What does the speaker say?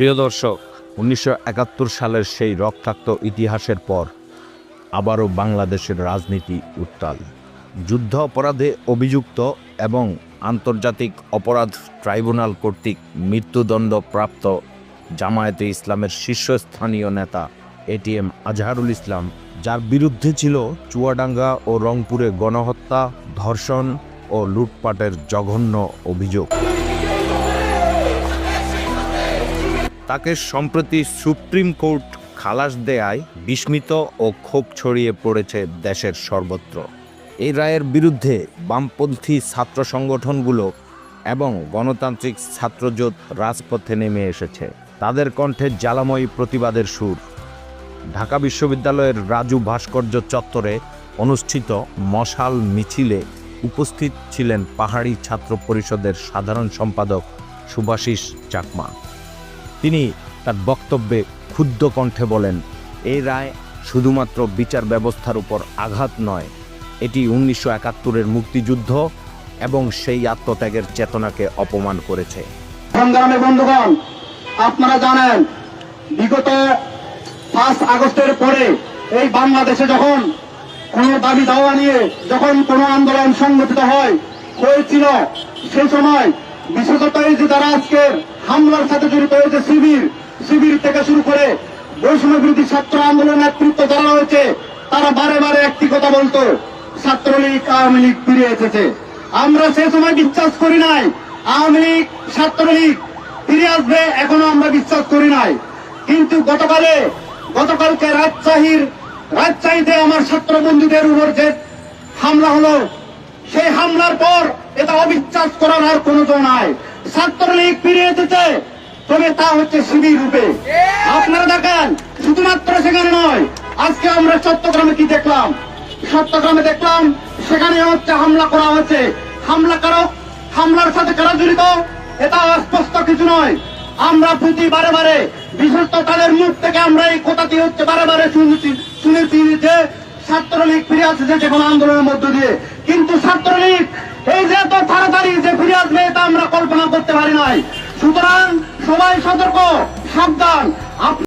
প্রিয় দর্শক, উনিশশো একাত্তর সালের সেই রক্তাক্ত ইতিহাসের পর আবারও বাংলাদেশের রাজনীতি উত্তাল। যুদ্ধ অপরাধে অভিযুক্ত এবং আন্তর্জাতিক অপরাধ ট্রাইব্যুনাল কর্তৃক মৃত্যুদণ্ড প্রাপ্ত জামায়াতে ইসলামের শীর্ষস্থানীয় নেতা এটিএম আজহারুল ইসলাম, যার বিরুদ্ধে ছিল চুয়াডাঙ্গা ও রংপুরে গণহত্যা, ধর্ষণ ও লুটপাটের জঘন্য অভিযোগ। তাকে সম্প্রতি সুপ্রিম কোর্ট খালাস দেয়ায় বিস্মিত ও ক্ষোভ ছড়িয়ে পড়েছে দেশের সর্বত্র। এই রায়ের বিরুদ্ধে বামপন্থী ছাত্র সংগঠনগুলো এবং গণতান্ত্রিক ছাত্রজোট রাজপথে নেমে এসেছে। তাদের কণ্ঠে জ্বালাময়ী প্রতিবাদের সুর। ঢাকা বিশ্ববিদ্যালয়ের রাজু ভাস্কর্য চত্বরে অনুষ্ঠিত মশাল মিছিলে উপস্থিত ছিলেন পাহাড়ি ছাত্র পরিষদের সাধারণ সম্পাদক সুভাষিস চাকমা। তিনি তার বক্তব্যে ক্ষুদ্র কণ্ঠে বলেন এই রায় শুধুমাত্র বিচার ব্যবস্থার উপর আঘাত নয়, এটি উনিশশো একাত্তরের মুক্তিযুদ্ধ এবং সেই আত্মত্যাগের চেতনাকে অপমান করেছে। বন্ধুগণ, আপনারা জানেন, বিগত পাঁচ আগস্টের পরে এই বাংলাদেশে যখন কোন দাবি দাওয়া নিয়ে যখন কোন আন্দোলন সংগঠিত হয়, হয়েছিল, সেই সময় বিশেষত এই যে যারা আজকের হামলার সাথে জড়িত হয়েছে শিবির। শিবির থেকে শুরু করে বৈষম্য বিরোধী ছাত্র আন্দোলন নেতৃত্ব যারা হয়েছে। তারা বারে বারে একটি কথা বলতো, ছাত্রলীগ আওয়ামী লীগ ফিরে এসেছে। আমরা সে সময় বিশ্বাস করি নাই, আওয়ামী লীগ, ছাত্রলীগ ফিরে আসবে, এখনও আমরা বিশ্বাস করি নাই। কিন্তু গতকালে, গতকালকে রাজশাহীর, রাজশাহীতে আমার ছাত্র বন্ধুদের উপর যে হামলা হলো, সেই হামলার পর এটা অবিশ্বাস করার আর কোনো নাই। ছাত্রলীগ ফিরে এসেছে তবে তা হচ্ছে শিবির রূপে। আপনারা দেখেন, শুধুমাত্র সেখানে নয়, আজকে আমরা চট্টগ্রামে কি দেখলাম? চট্টগ্রামে দেখলাম, সেখানে হচ্ছে হামলা করা হয়েছে। হামলা কারও হামলার সাথে কারা জড়িত? এটা স্পষ্ট কিছু নয়। আমরা প্রতি বারে বারে বিশেষত তাদের মুখ থেকে আমরা এই কথাটি হচ্ছে বারে বারে শুনেছি শুনেছি যে ছাত্রলীগ ফিরে আসছে যে কোনো আন্দোলনের মধ্য দিয়ে। কিন্তু ছাত্রলীগ, এই যে এত তাড়াতাড়ি যে ফিরে আসবে এটা আমরা কল্পনা করতে পারি নাই সুতরাং সবাই সতর্ক সাবধান।